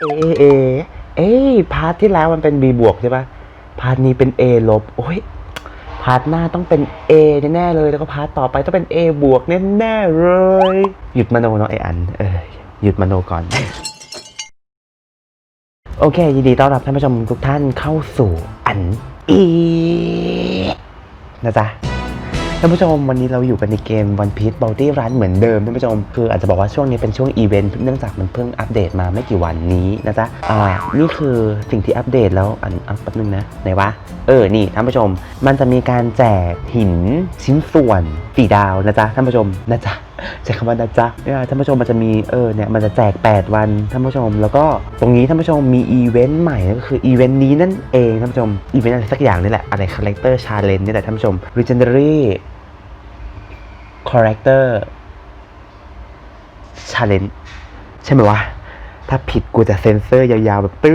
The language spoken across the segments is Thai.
เอเอเอ้ยพาร์ทที่แล้วมันเป็น B บวกใช่ปะพาร์ทนี้เป็น A ลบโอ้ยพาร์ทหน้าต้องเป็น A แน่ๆเลย แล้วก็พาร์ทต่อไปต้องเป็น A บวกแน่ๆเลย หยุดมโนเนาะไออัน เออหยุดมโนก่อน โอเค ยินดีต้อนรับท่านผู้ชมทุกท่านเข้าสู่อันอีนะจ๊ะ ท่านผู้ชมวันนี้เราอยู่กันในเกม One Piece Bounty Run เหมือนเดิมท่านผู้ชมคืออาจจะบอกว่าช่วงนี้เป็นช่วงอีเวนต์เนื่องจากมันเพิ่งอัปเดตมาไม่กี่วันนี้นะจ๊ะอ่านี่คือสิ่งที่อัปเดตแล้วอันอัปแป๊บนึงนะไหนวะเออนี่ท่านผู้ชม มันจะมีการแจกหินชิ้นส่วนสีดาวนะจ๊ะท่านผู้ชมนะจ๊ะ ใช้คำว่านะจ๊ะเนี่ยท่านผู้ชมมันจะมีเออเนี่ยมันจะแจก 8 วันท่านผู้ชม แล้วก็ตรงนี้ท่านผู้ชมมีอีเวนต์ใหม่ก็คืออีเวนต์นี้นั่นเองท่านผู้ชมอีเวนต์อะไรสักอย่างนี่แหละอะไรคาแรคเตอร์ชาเลนจ์นี่แหละท่านผู้ชม Legendary Character Challenge ใช่ไหมวะ ถ้าผิดกูจะเซ็นเซอร์ยาวๆแบบตื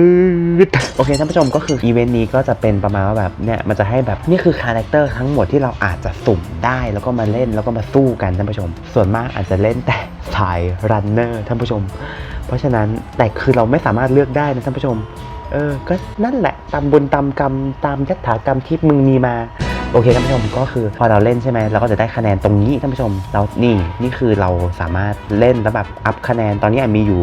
ดโอเคท่านผู้ชมก็คืออีเวนต์นี้ก็จะเป็นประมาณว่าแบบเนี่ยมันจะให้แบบนี่คือคาแรคเตอร์ทั้งหมดที่เราอาจจะสุ่มได้แล้วก็มาเล่นแล้วก็มาสู้กันท่านผู้ชม ส่วนมากอาจจะเล่นแต่สายรันเนอร์ท่านผู้ชม เพราะฉะนั้นแต่คือเราไม่สามารถเลือกได้นะท่านผู้ชมเออก็นั่นแหละตามบุญตามกรรมตามยัตถากรรมที่มึงมีมา โอเคท่านผู้ชมก็คือพอเราเล่นใช่ไหมเราก็จะได้คะแนนตรงนี้ท่านผู้ชมเรานี่นี่คือเราสามารถเล่นแล้วแบบอัพคะแนนตอนนี้อันมีอยู่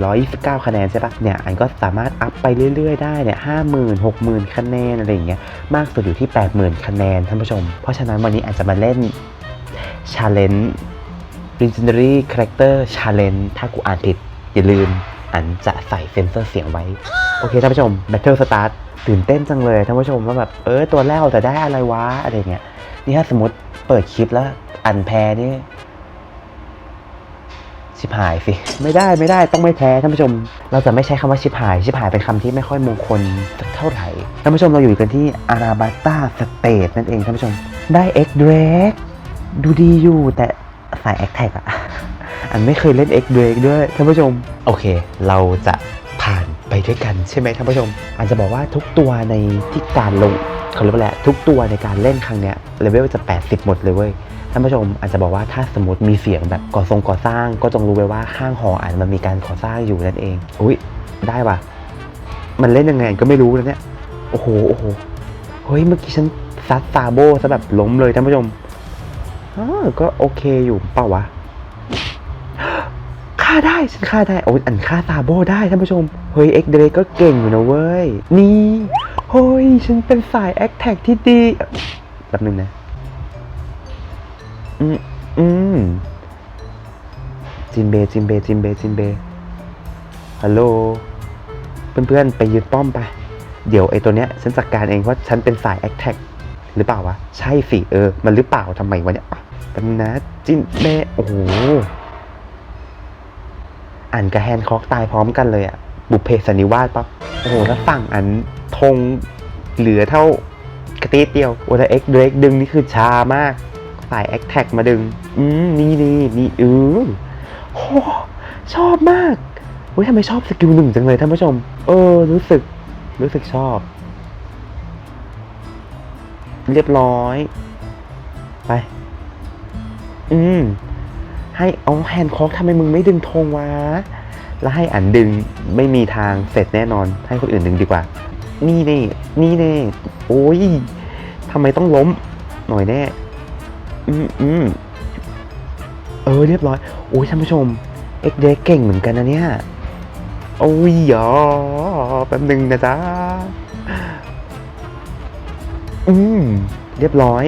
27,429 คะแนนใช่ปะเนี่ยอันก็สามารถอัพไปเรื่อยๆได้เนี่ย50,000 60,000คะแนนอะไรอย่างเงี้ยมากสุดอยู่ที่ 80,000 คะแนนท่านผู้ชม เพราะฉะนั้นวันนี้อาจจะมาเล่น Challenge Legendary Character Challenge ถ้ากูอ่านผิดอย่าลืม อันจะใส่เซ็นเซอร์เสียงไว้ โอเคท่านผู้ชม Battle Start ตื่นเต้นจังเลยท่านผู้ชมว่าแบบเออตัวแรกเราจะได้อะไรวะอะไรเงี้ยนี่ถ้าสมมติเปิดคลิปแล้วอันแพ้นี่ชิบหายสิ ไม่ได้ไม่ได้ต้องไม่แพ้ท่านผู้ชม เราจะไม่ใช้คำว่าชิบหาย ชิบหายเป็นคำที่ไม่ค่อยมงคลสักเท่าไหร่ท่านผู้ชมเราอยู่กันที่อาราบัตตาสเตทนั่นเองท่านผู้ชม ได้เอ็กเดรกดูดีอยู่แต่สายแอคแท็กอะ อันไม่เคยเล่น X Drake ด้วยท่านผู้ชม โอเค เราจะผ่านไปด้วยกันใช่ไหมท่านผู้ชมอาจจะบอกว่าทุกตัวในที่การลงเขาเรียกว่าอะไรทุกตัวในการเล่นครั้งเนี้ยเลเวลจะ 80 หมดเลยเว้ยท่านผู้ชมอาจจะบอกว่าถ้าสมมติมีเสียงแบบก่อทรงก่อสร้าง ก็จงรู้ไว้ว่าข้างหออาจมันมีการก่อสร้างอยู่นั่นเอง อุ้ยได้ว่ะ มันเล่นยังไงก็ไม่รู้นะเนี่ย โอ้โหโอ้โหเฮ้ยเมื่อกี้ฉันซัดซาโบซะแบบล้มเลยท่านผู้ชมอ้าก็โอเคอยู่เปล่าวะ ฆ่าได้ฉันฆ่าได้โอ้ยอันฆ่าซาโบได้ท่านผู้ชม เฮ้ยเอ็กเดรก็เก่งอยู่นะเว้ย นี่เฮ้ยฉันเป็นสายแอคแท็กที่ดีแป๊บนึงนะ อืมอืมจินเบจินเบจินเบจินเบฮัลโหลเพื่อนๆ ไปยึดป้อมไป เดี๋ยวไอ้ตัวเนี้ยฉันจัดการเองเพราฉันเป็นสายแอคแท็กหรือเปล่าวะ ใช่สิ เออ มันหรือเปล่าทำไมวะเนี่ยแป๊บนึงนะจินเบโอ้โห อันกับแฮนคอกตายพร้อมกันเลยอะบุพเพสันนิวาสปะโอ้โหแล้วฝั่งอันธงเหลือเท่ากระตีดเดียวโอ้แต่เอ็กเดรกดึงนี่คือชามากสายแอคแท็กมาดึง อืมนี่นี่นี่เออโหชอบมากเฮ้ยทำไมชอบสกิลหนึ่งจังเลยท่านผู้ชม เออ รู้สึก รู้สึกชอบ เรียบร้อย ไป อืม ให้เอาแฮนด์คอกทำไมมึงไม่ดึงธงวะ แล้วให้อันดึงไม่มีทางเสร็จแน่นอน ให้คนอื่นดึงดีกว่า นี่เน่นี่เน่โอ้ยทำไมต้องล้มหน่อยแน่ อืมอืมเออเรียบร้อย โอ้ยท่านผู้ชมเอ็กเดเก่งเหมือนกันนะเนี่ย โอ้ยอ๋อแป๊บหนึ่งนะจ๊ะ อืม เรียบร้อย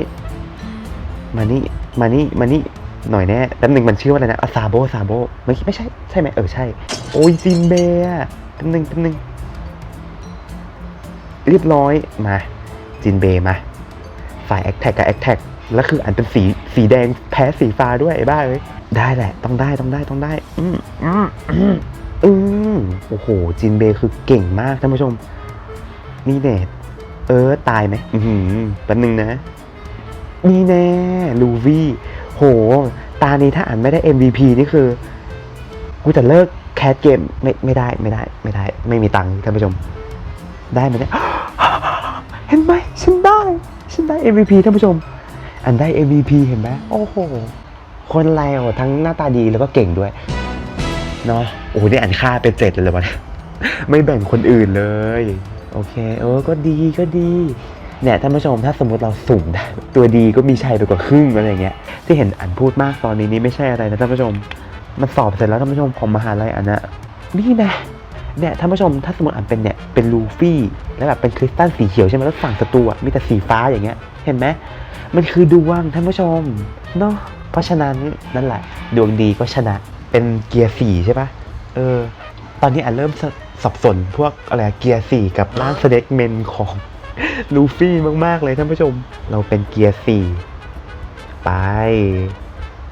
มานี่ มานี่ มานี่ หน่อยแน่แป๊บหนึ่งมันชื่อว่าอะไรนะอาซาโบซาโบไม่ไม่ใช่ ใช่ไหมเออใช่ โอ้ยจินเบะแป๊บหนึ่งแป๊บหนึ่งเรียบร้อยมาจินเบมาฝ่ายแอคแท็กกับแอคแท็กแล้วคืออันเป็นสีสีแดงแพ้สีฟ้าด้วยไอ้บ้าเอ้ยได้แหละ ต้องได้ต้องได้ต้องได้ อืมอืมอืมอืมโอ้โห จินเบคือเก่งมากท่านผู้ชม นี่เนตเออตายไหมอือแป๊บหนึงนะนี่แน่ลูวี่ โห ตานี้ถ้าอ่านไม่ได้ MVP นี่คือ กูจะเลิกแคสเกมไม่ไม่ได้ไม่ได้ไม่ได้ ไม่มีตังค์ท่านผู้ชม ได้ไหมเนี่ยเห็นไหมฉันได้ ฉันได้ MVP ท่านผู้ชม อันได้ MVP เห็นไหมโอ้โห คนเราทั้งหน้าตาดีแล้วก็เก่งด้วยเนาะโอ้โหนี่อ่านค่าเป็นเจ็ดเลยวะเนี่ยไม่แบ่งคนอื่นเลย โอเค เออก็ดีก็ดี เนี่ยท่านผู้ชมถ้าสมมติเราสุ่มได้ตัวดีก็มีชัยไปกว่าครึ่งอะไรเงี้ยที่เห็นอันพูดมากตอนนี้นี่ไม่ใช่อะไรนะท่านผู้ชม มันสอบเสร็จแล้วท่านผู้ชมของมหาลัยอันนะนี่นะเนี่ยท่านผู้ชมถ้าสมมติอันเป็นเนี่ยเป็นลูฟี่ แล้วแบบเป็นคริสตัลสีเขียวใช่ไหมแล้วฝั่งศัตรูอะมีแต่สีฟ้าอย่างเงี้ย เห็นไหมมันคือดวงท่านผู้ชมเนาะเพราะฉะนั้นนั่นแหละดวงดีก็ชนะเป็นเกียร์สี่ใช่ปะเออ ตอนนี้อันเริ่มสสับสนพวกอะไรเกียร์สี่กับร่างเสด็จเมนของ ลูฟี่มาก ๆ เลยท่านผู้ชม เราเป็นเกียร์สี่ไป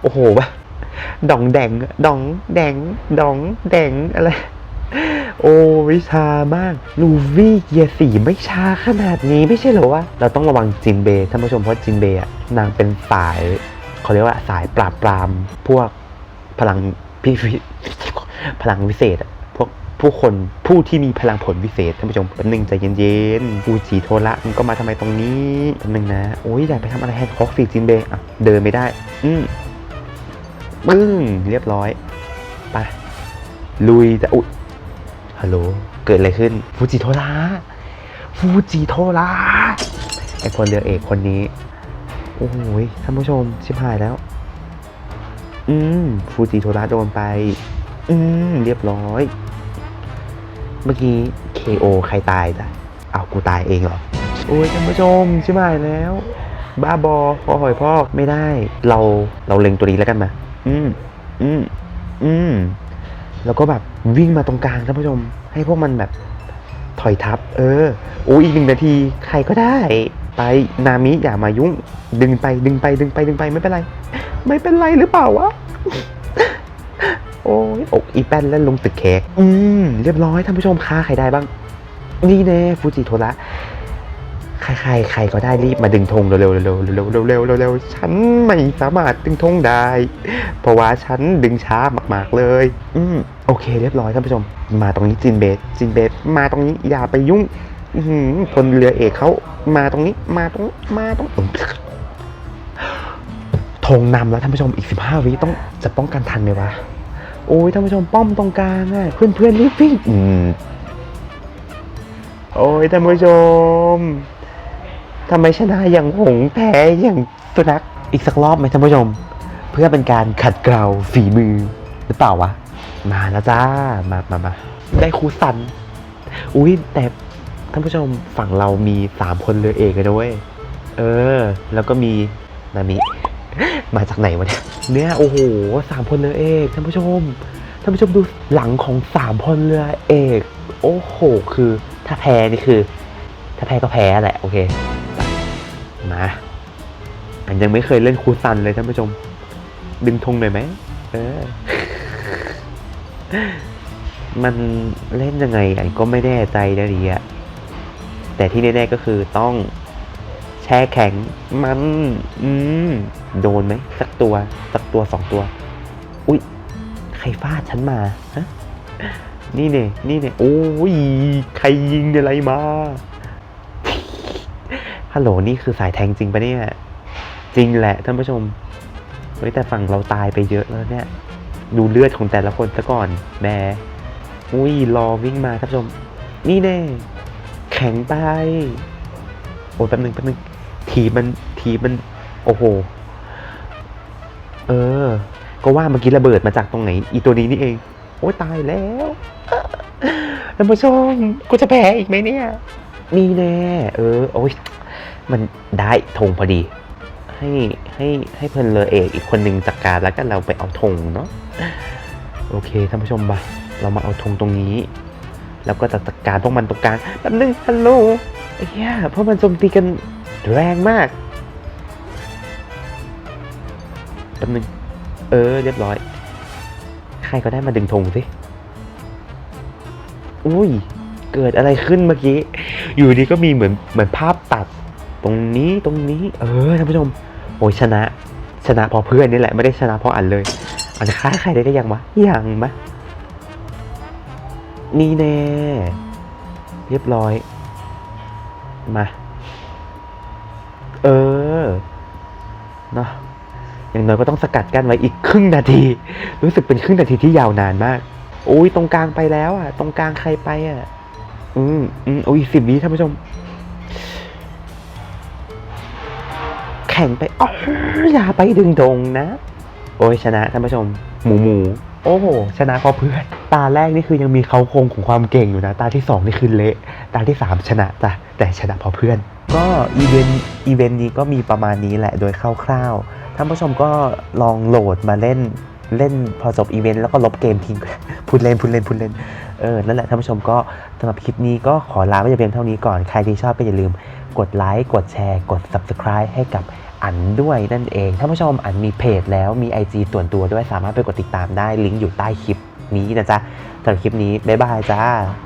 โอ้โหวะดองแดงดองแดงดองแดงอะไร โอ้วิชามาก ลูฟี่เกียร์สี่ไม่ชาขนาดนี้ไม่ใช่เหรอวะ เราต้องระวังจินเบย์ท่านผู้ชมเพราะจินเบย์อะนางเป็นสายเขาเรียกว่าสายปราบปรามพวกพลังพิพิพลังวิเศษอะ ผู้คนผู้ที่มีพลังผลวิเศษท่านผู้ชมแป๊บนึงใจเย็นๆฟูจิโทระมันก็มาทำไมตรงนี้แป๊บนึงนะโอ้ยอยากไปทำอะไรแฮนด์คอกสิจินเบอะเดินไม่ได้ อืมปึ้งเรียบร้อยไปลุยแต่อุ๊ยฮัลโหลเกิดอะไรขึ้นฟูจิโทระฟูจิโทระไอคนเรือเอกคนนี้ โอ้โหยท่านผู้ชมชิบหายแล้ว อืมฟูจิโทระโดนไป อืมเรียบร้อย มื่อกี้ KO ใครตายจ้ะเอากูตายเองเหรอ โอ้ยท่านผู้ชมชิบหายแล้ว บ้าบอพอหอยพอกไม่ได้ เราเราเล็งตัวนี้แล้วกันมา อืมอืมอืมแล้วก็แบบวิ่งมาตรงกลางท่านผู้ชม ให้พวกมันแบบถอยทับ เออ โอ้อีกหนึ่งนาที ใครก็ได้ ไปนามิอย่ามายุ่ง ดึงไปดึงไปดึงไปดึงไปไม่เป็นไร ไม่เป็นไรหรือเปล่าวะโอ้ยอกอีแป้นเล่นลงตึกเค้กอืมเรียบร้อยท่านผู้ชมฆ่าใครได้บ้าง นี่แน่ฟูจิโทระใครใครใครก็ได้รีบมาดึงธงเร็วๆเร็วเร็วเร็วเร็วเร็วฉันไม่สามารถดึงธงได้ เพราะว่าฉันดึงช้ามาก ๆเลย อืมโอเค เรียบร้อยท่านผู้ชม มาตรงนี้จินเบสจินเบสมาตรงนี้อย่าไปยุ่งอือหือพลเรือเอกเขามาตรงนี้มาตรงมาตรงธงนำแล้วท่านผู้ชมอีก 15 วิต้องจะป้องกันทันไหมวะ โอ้ยท่านผู้ชมป้อมตรงกลางอะเพื่อนเพื่อนรีบวิ่งอืมโอ้ยท่านผู้ชมทำไมชนะอย่างหงแพ้อย่างสุนัขอีกสักรอบไหมท่านผู้ชม เพื่อเป็นการขัดเกลาฝีมือหรือเปล่าวะ มาแล้วจ้ามามามาได้ครูสัน อุ้ยแต่ท่านผู้ชมฝั่งเรามีสามคนเรือเอกเลยด้วย เออ แล้วก็มีนามิ มาจากไหนวะเนี่ยเนี่ยโอ้โหสามพลเรือเอกท่านผู้ชมท่านผู้ชมดูหลังของสามพลเรือเอก โอ้โห คือถ้าแพ้นี่คือ ถ้าแพ้ก็แพ้แหละ โอเคมาอันยังไม่เคยเล่นคูซันเลยท่านผู้ชม ดึงธงหน่อยไหมเออ มันเล่นยังไงอันก็ไม่แน่ใจนะดีอะแต่ที่แน่ๆก็คือต้อง ช่แข็งมัน อืม โดนไหม สักตัว สักตัวสองตัว อุ๊ยใครฟาดฉันมาฮะนี่เนี่ยนี่เนี่ยโอ้ยใครยิงอะไรมาฮัลโหลนี่คือสายแทงจริงปะเนี่ย จริงแหละท่านผู้ชมเฮ้ยแต่ฝั่งเราตายไปเยอะแล้วเนี่ย ดูเลือดของแต่ละคนซะก่อนแหม่อุ้ยรอวิ่งมาท่านผู้ชม นี่แน่แข็งไปโอ้ยแป๊บนึงแป๊บนึง ทีมันทีมัน โอ้โห เออ ก็ว่าเมื่อกี้ระเบิดมาจากตรงไหน อีตัวนี้นี่เอง โอ้ยตายแล้วท่านผู้ชมกูจะแพ้อีกไหมเนี่ย มีแน่ เออ โอ้ย มันได้ธงพอดี ให้ให้ให้เพื่อนเลอเอกอีกคนหนึ่งจัดการแล้วกันเราไปเอาธงเนาะ โอเคท่านผู้ชมมาเรามาเอาธงตรงนี้ แล้วก็จัดการพวกมันตรงกลางแป๊บนึงฮัลโหลเหี้ยเพราะมันโจมตีกัน แรงมากแป๊บนึงเออ เรียบร้อย ใครก็ได้มาดึงธงสิ อุ้ย เกิดอะไรขึ้นเมื่อกี้ อยู่ดีก็มีเหมือนเหมือนภาพตัด ตรงนี้ตรงนี้ เออท่านผู้ชมโอ้ยชนะ ชนะเพราะเพื่อนนี่แหละ ไม่ได้ชนะเพราะอันเลยอาจจะฆ่าใครได้ก็ยังวะยังมะนี่แน่ เรียบร้อย มา เออเนาะอย่างน้อยก็ต้องสกัดกั้นไว้อีกครึ่งนาที รู้สึกเป็นครึ่งนาทีที่ยาวนานมากอุ้ยตรงกลางไปแล้วอะ ตรงกลางใครไปอะ อืมอืมโอ้ยสิบวิท่านผู้ชม แข่งไปอ๋ออย่าไปดึงดงนะ โอ้ยชนะท่านผู้ชม หมูหมูโอ้โหชนะเพราะเพื่อน ตาแรกนี่คือยังมีเขาคงของความเก่งอยู่นะ ตาที่สองนี่คือเละ ตาที่สามชนะจ้ะแต่ชนะเพราะเพื่อน ก็อีเวนต์อีเวนต์นี้ก็มีประมาณนี้แหละโดยคร่าวๆ ท่านผู้ชมก็ลองโหลดมาเล่นเล่นพอจบอีเวนต์แล้วก็ลบเกมทิ้ง พูดเล่นพูดเล่นพูดเล่นเออนั่นแหละท่านผู้ชมก็สำหรับคลิปนี้ก็ขอลาไว้แต่เพียงเท่านี้ก่อน ใครที่ชอบก็อย่าลืมกดไลค์กดแชร์ กด Subscribe ให้กับอันด้วยนั่นเองท่านผู้ชมอันมีเพจแล้วมี IG ส่วนตัวด้วยสามารถไปกดติดตามได้ลิงก์อยู่ใต้คลิปนี้นะจ๊ะสำหรับคลิปนี้บ๊ายบายจ้า